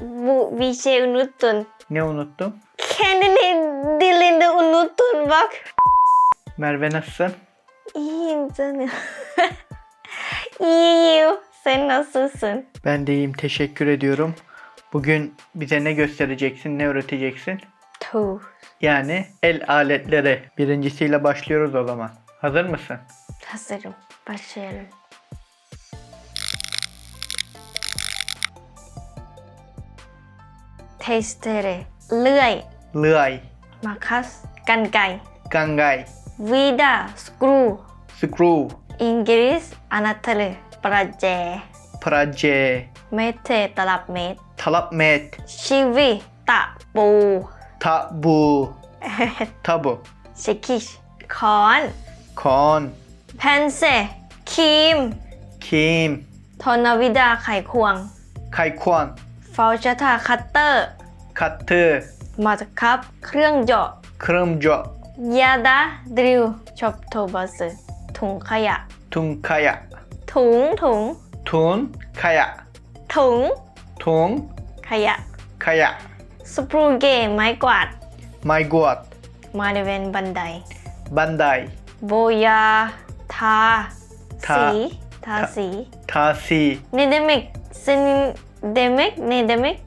Bu bir şey unuttun. Ne unuttum? Kendini dilinde unuttun bak. Merve nasılsın? İyiyim canım. İyiyim. Sen nasılsın? Ben de iyiyim. Teşekkür ediyorum. Bugün bize ne göstereceksin, ne öğreteceksin? Tuh. Yani el aletleri. Birincisiyle başlıyoruz o zaman. Hazır mısın? Hazırım. Başlayalım. Testere เลื่อย เลื่อยมาคัสกันไกรกังไกวีดาสกรูสกรูอังกฤษอนาเทเลประแจพระเจเมเทตลับเมตรทลับเมตชีวิตะปูทะบูทะบุชิคิชคอนคอนเพนเซครีมครีมทอนาวิดาไขควงไข่ควอน ฟาวชาตาคัตเตอร์ คัตเตอร์ มาจากครับ เครื่องเจาะเครื่องเจาะยาดาดริลชอปโทบัสถุงขยะ ถุงขยะ ถุงถุง ถุงขยะ ถุง ถุง ขยะ ขยะ สปรูเกไม้กวาด ไม้กวาดมาในเวนบันได บันได โบยา ทา ทา สี ทาสี ทาสีเนเดมิกซิน เดมิกเนเดมิก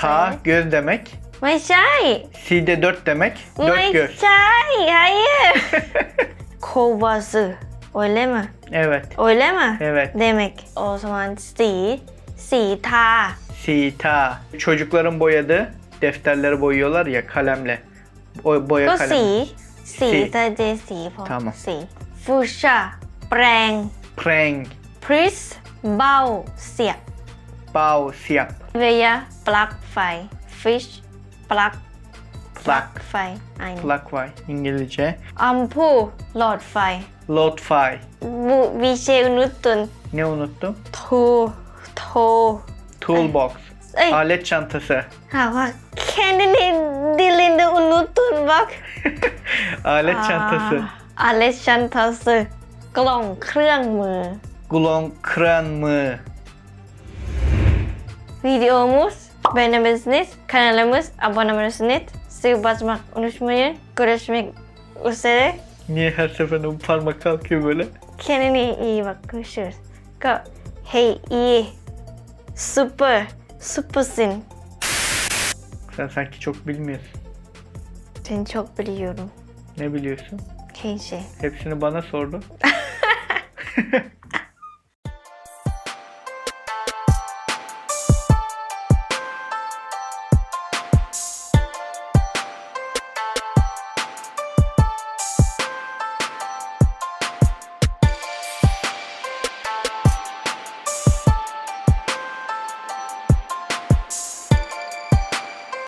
ทา göz demek ไม่ใช่ si de dört demek ไม่ dört göz ใช่ hayır โควาซึโอเลม evet โอเลม evet เดมิกโอสมันสี สีทา sita çocukların boyadığı defterleri boyuyorlar ya kalemle o boya ก็ kalem สี สี สี จะเจสีพอ Tamam สีฟูชาแปรง prank พริส เบ้าเสียบ bao siyap เวียปลั๊กไฟฟิชปลั๊ก plak ไฟไอ้นี่ plak var İngilizce อัมพูหลอดไฟ load file บุวิเชอุนุตุน ne unuttum ทูโท toolbox เอ้ย alet çantası หาว่าแค่นี้ดิลินเดอุนุตุนบัก alet çantası อาเลชันทัสกล่องเครื่องมือ glon kran mı Videomuz beğenmelisiniz. Kanalımız abone olmalısınız. Sizi basmak unutmayın. Görüşmek üzere. niye her seferinde bu parmak kalkıyor böyle Kendine iyi bak. Görüşürüz. Go. Hey iyi. Süper. Süpersin. sen sanki çok bilmiyorsun Seni çok biliyorum. ne biliyorsun Her şey. hepsini bana sordun